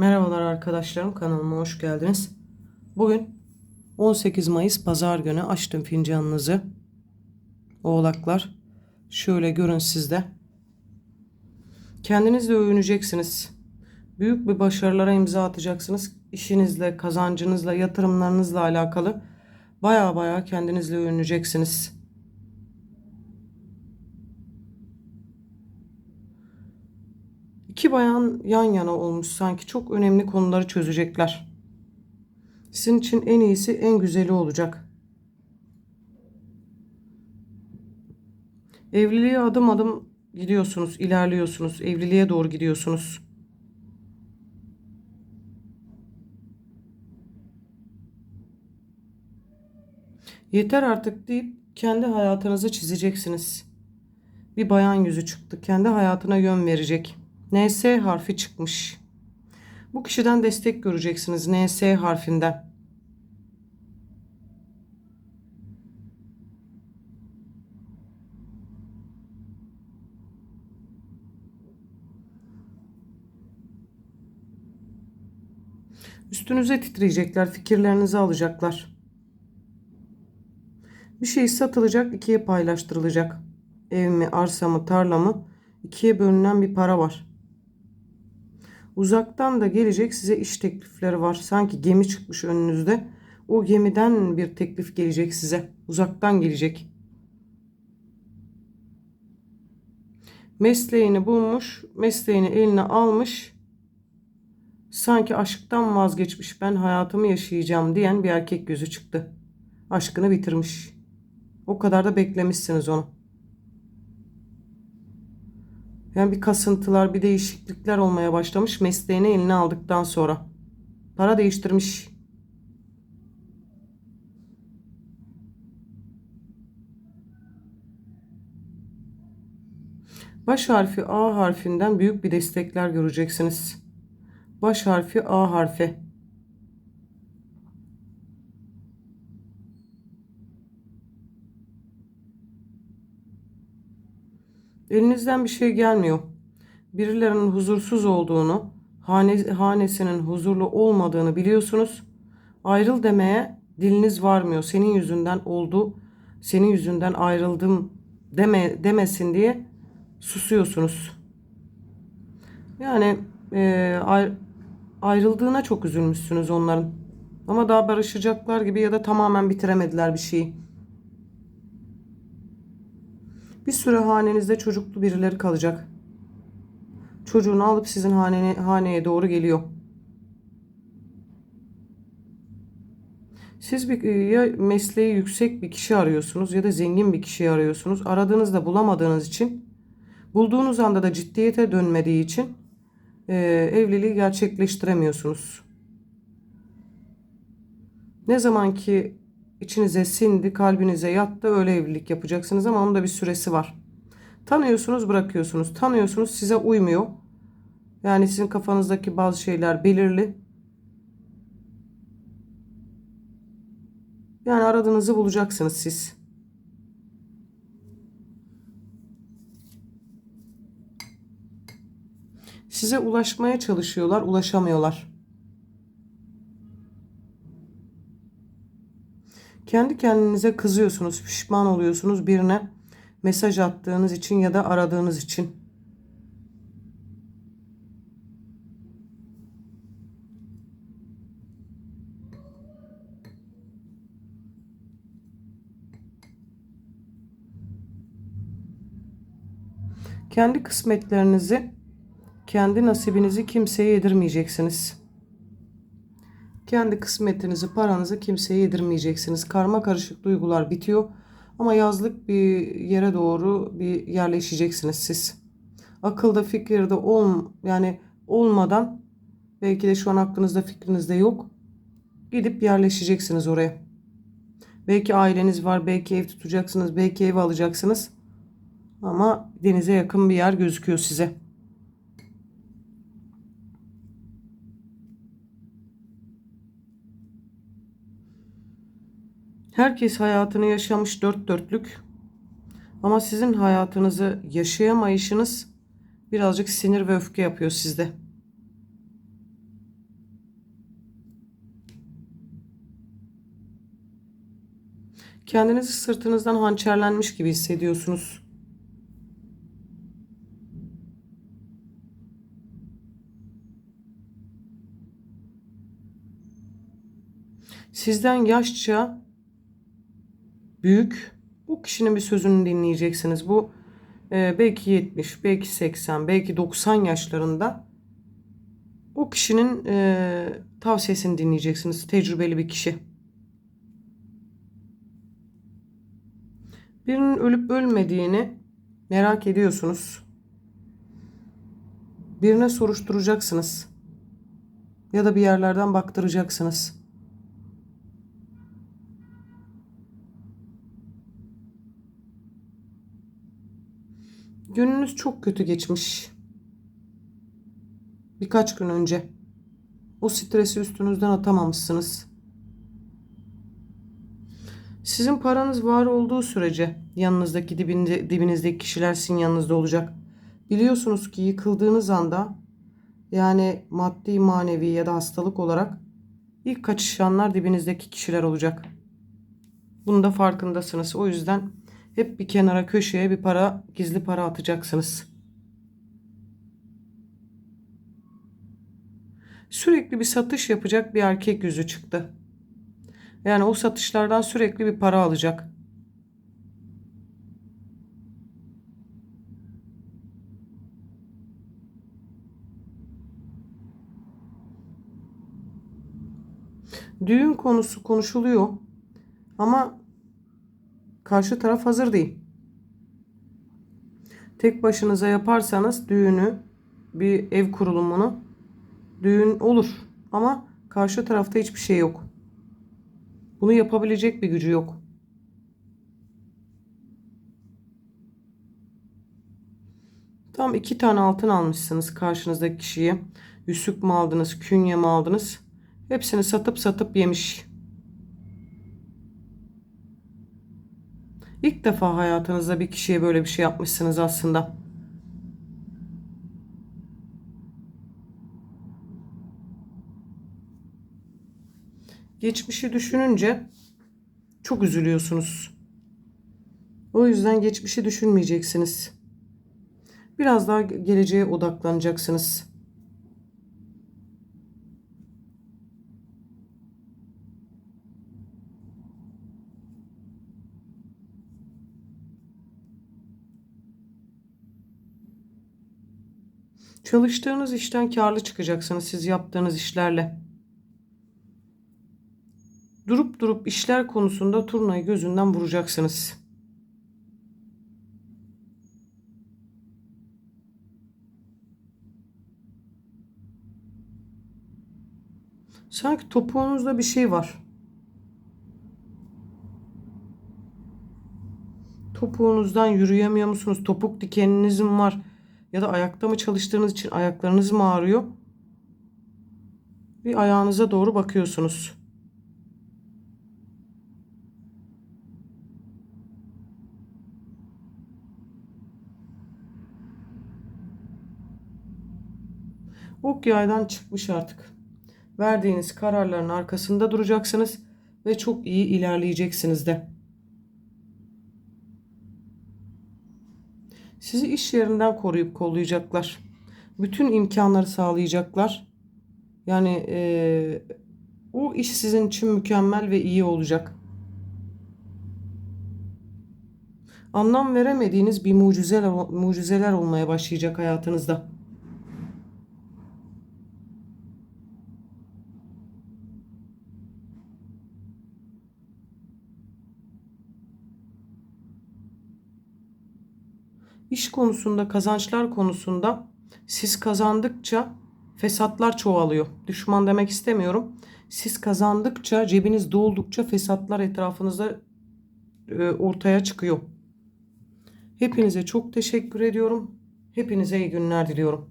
Merhabalar arkadaşlarım kanalıma hoş geldiniz. Bugün 18 Mayıs pazar günü açtım fincanınızı. Oğlaklar şöyle görün sizde. Kendinizle övüneceksiniz. Büyük bir başarılara imza atacaksınız. İşinizle, kazancınızla, yatırımlarınızla alakalı baya baya kendinizle övüneceksiniz. İki bayan yan yana olmuş sanki çok önemli konuları çözecekler. Sizin için en iyisi en güzeli olacak. Evliliğe adım adım gidiyorsunuz, ilerliyorsunuz, evliliğe doğru gidiyorsunuz. Yeter artık deyip kendi hayatınızı çizeceksiniz. Bir bayan yüzü çıktı. Kendi hayatına yön verecek. NS harfi çıkmış. Bu kişiden destek göreceksiniz NS harfinden. Üstünüze titreyecekler, fikirlerinizi alacaklar. Bir şey satılacak, ikiye paylaştırılacak. Ev mi, arsa mı, tarla mı? ikiye bölünen bir para var. Uzaktan da gelecek size iş teklifleri var. Sanki gemi çıkmış önünüzde. O gemiden bir teklif gelecek size. Uzaktan gelecek. Mesleğini bulmuş, mesleğini eline almış. Sanki aşktan vazgeçmiş, ben hayatımı yaşayacağım diyen bir erkek gözü çıktı. Aşkını bitirmiş. O kadar da beklemişsiniz onu. Yani bir kasıntılar, bir değişiklikler olmaya başlamış mesleğini eline aldıktan sonra. Para değiştirmiş. Baş harfi A harfinden büyük bir destekler göreceksiniz. Baş harfi A harfi. Elinizden bir şey gelmiyor. Birilerinin huzursuz olduğunu, hane, hanesinin huzurlu olmadığını biliyorsunuz. Ayrıl demeye diliniz varmıyor. Senin yüzünden oldu, senin yüzünden ayrıldım deme, demesin diye susuyorsunuz. Yani e, ayr, ayrıldığına çok üzülmüşsünüz onların. Ama daha barışacaklar gibi ya da tamamen bitiremediler bir şeyi. Bir süre hanenizde çocuklu birileri kalacak. Çocuğunu alıp sizin hanene, haneye doğru geliyor. Siz bir, ya mesleği yüksek bir kişi arıyorsunuz ya da zengin bir kişi arıyorsunuz. Aradığınızda bulamadığınız için bulduğunuz anda da ciddiyete dönmediği için e, evliliği gerçekleştiremiyorsunuz. Ne zaman ki içinize sindi, kalbinize yattı öyle evlilik yapacaksınız ama onun da bir süresi var. Tanıyorsunuz, bırakıyorsunuz. Tanıyorsunuz, size uymuyor. Yani sizin kafanızdaki bazı şeyler belirli. Yani aradığınızı bulacaksınız siz. Size ulaşmaya çalışıyorlar, ulaşamıyorlar. Kendi kendinize kızıyorsunuz, pişman oluyorsunuz birine mesaj attığınız için ya da aradığınız için. Kendi kısmetlerinizi, kendi nasibinizi kimseye yedirmeyeceksiniz. Kendi kısmetinizi, paranızı kimseye yedirmeyeceksiniz. Karma karışık duygular bitiyor. Ama yazlık bir yere doğru bir yerleşeceksiniz siz. Akılda fikirde ol, yani olmadan belki de şu an aklınızda fikrinizde yok. Gidip yerleşeceksiniz oraya. Belki aileniz var, belki ev tutacaksınız, belki ev alacaksınız. Ama denize yakın bir yer gözüküyor size. Herkes hayatını yaşamış dört dörtlük. Ama sizin hayatınızı yaşayamayışınız birazcık sinir ve öfke yapıyor sizde. Kendinizi sırtınızdan hançerlenmiş gibi hissediyorsunuz. Sizden yaşça büyük bu kişinin bir sözünü dinleyeceksiniz. Bu e, belki 70, belki 80, belki 90 yaşlarında o kişinin e, tavsiyesini dinleyeceksiniz. Tecrübeli bir kişi. Birinin ölüp ölmediğini merak ediyorsunuz. Birine soruşturacaksınız. Ya da bir yerlerden baktıracaksınız. Gününüz çok kötü geçmiş. Birkaç gün önce. O stresi üstünüzden atamamışsınız. Sizin paranız var olduğu sürece yanınızdaki dibinde, dibinizdeki kişiler sizin yanınızda olacak. Biliyorsunuz ki yıkıldığınız anda yani maddi manevi ya da hastalık olarak ilk kaçışanlar dibinizdeki kişiler olacak. Bunun da farkındasınız. O yüzden hep bir kenara köşeye bir para, gizli para atacaksınız. Sürekli bir satış yapacak bir erkek yüzü çıktı. Yani o satışlardan sürekli bir para alacak. Düğün konusu konuşuluyor. Ama karşı taraf hazır değil. Tek başınıza yaparsanız düğünü, bir ev kurulumunu düğün olur ama karşı tarafta hiçbir şey yok. Bunu yapabilecek bir gücü yok. Tam iki tane altın almışsınız karşınızdaki kişiye. Yüzük mü aldınız, künye mi aldınız? Hepsini satıp satıp yemiş. İlk defa hayatınızda bir kişiye böyle bir şey yapmışsınız aslında. Geçmişi düşününce çok üzülüyorsunuz. O yüzden geçmişi düşünmeyeceksiniz. Biraz daha geleceğe odaklanacaksınız. Çalıştığınız işten karlı çıkacaksınız siz yaptığınız işlerle. Durup durup işler konusunda turnayı gözünden vuracaksınız. Sanki topuğunuzda bir şey var. Topuğunuzdan yürüyemiyor musunuz? Topuk dikeniniz mi var? Ya da ayakta mı çalıştığınız için ayaklarınız mı ağrıyor? Bir ayağınıza doğru bakıyorsunuz. Ok yaydan çıkmış artık. Verdiğiniz kararların arkasında duracaksınız ve çok iyi ilerleyeceksiniz de. Sizi iş yerinden koruyup kollayacaklar. Bütün imkanları sağlayacaklar. Yani e, o iş sizin için mükemmel ve iyi olacak. Anlam veremediğiniz bir mucizeler, mucizeler olmaya başlayacak hayatınızda. İş konusunda, kazançlar konusunda siz kazandıkça fesatlar çoğalıyor. Düşman demek istemiyorum. Siz kazandıkça, cebiniz doldukça fesatlar etrafınızda e, ortaya çıkıyor. Hepinize çok teşekkür ediyorum. Hepinize iyi günler diliyorum.